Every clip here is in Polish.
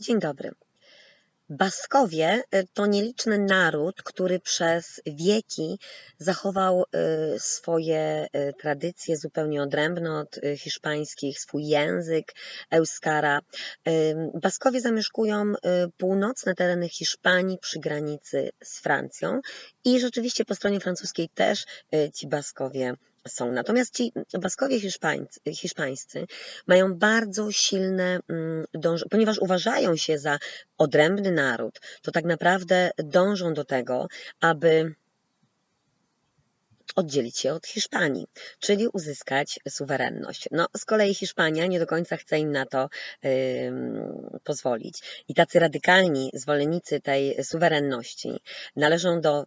Dzień dobry. Baskowie y, to nieliczny naród, który przez wieki zachował y, swoje y, tradycje zupełnie odrębne od hiszpańskich, swój język, euskara. Baskowie zamieszkują północne tereny Hiszpanii przy granicy z Francją i rzeczywiście po stronie francuskiej też ci Baskowie są. Natomiast ci Baskowie hiszpańcy, hiszpańscy mają bardzo silne mm, dążenie, ponieważ uważają się za odrębny naród, to tak naprawdę dążą do tego, aby oddzielić się od Hiszpanii, czyli uzyskać suwerenność. No, z kolei Hiszpania nie do końca chce im na to ym, pozwolić. I tacy radykalni zwolennicy tej suwerenności należą do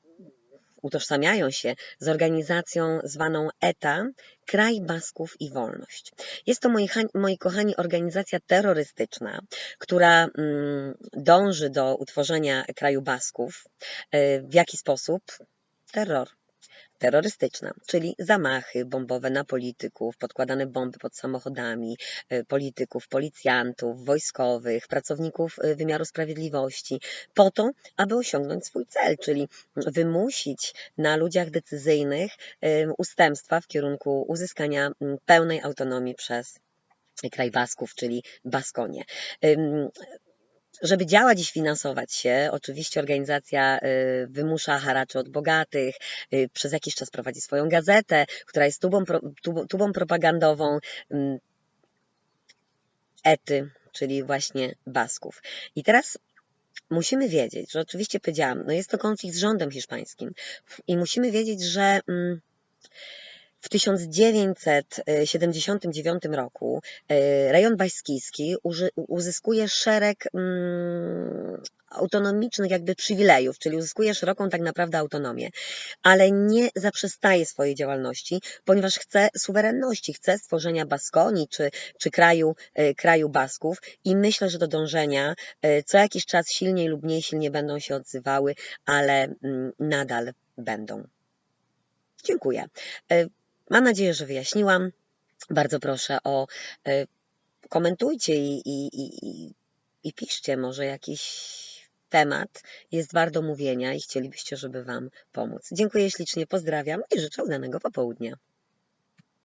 utożsamiają się z organizacją zwaną ETA, Kraj Basków i Wolność. Jest to, moi, moi kochani, organizacja terrorystyczna, która mm, dąży do utworzenia kraju Basków. Y, W jaki sposób? Terror. Terrorystyczna, czyli zamachy bombowe na polityków, podkładane bomby pod samochodami y, polityków, policjantów, wojskowych, pracowników y, wymiaru sprawiedliwości, po to, aby osiągnąć swój cel, czyli wymusić na ludziach decyzyjnych em, ustępstwa w kierunku uzyskania pełnej autonomii przez kraj Basków, czyli Baskonię. Żeby działać i finansować się, oczywiście organizacja y, wymusza haracze od bogatych, y, przez jakiś czas prowadzi swoją gazetę, która jest tubą, tubą, propagandową ym, ety, czyli właśnie Basków. I teraz musimy wiedzieć, że oczywiście powiedziałam, no jest to konflikt z rządem hiszpańskim i musimy wiedzieć, że mm, w 1979 roku e, rejon baskijski uzyskuje szereg mm, autonomicznych jakby przywilejów, czyli uzyskuje szeroką tak naprawdę autonomię, ale nie zaprzestaje swojej działalności, ponieważ chce suwerenności, chce stworzenia Baskonii czy, czy kraju, e, kraju Basków i myślę, że do dążenia e, co jakiś czas silniej lub mniej silnie będą się odzywały, ale mm, nadal będą. Dziękuję. Mam nadzieję, że wyjaśniłam. Bardzo proszę o e, komentujcie i, i, i, i- piszcie, może jakiś temat jest wart omówienia i chcielibyście, żeby Wam pomóc. Dziękuję ślicznie, pozdrawiam i życzę udanego popołudnia.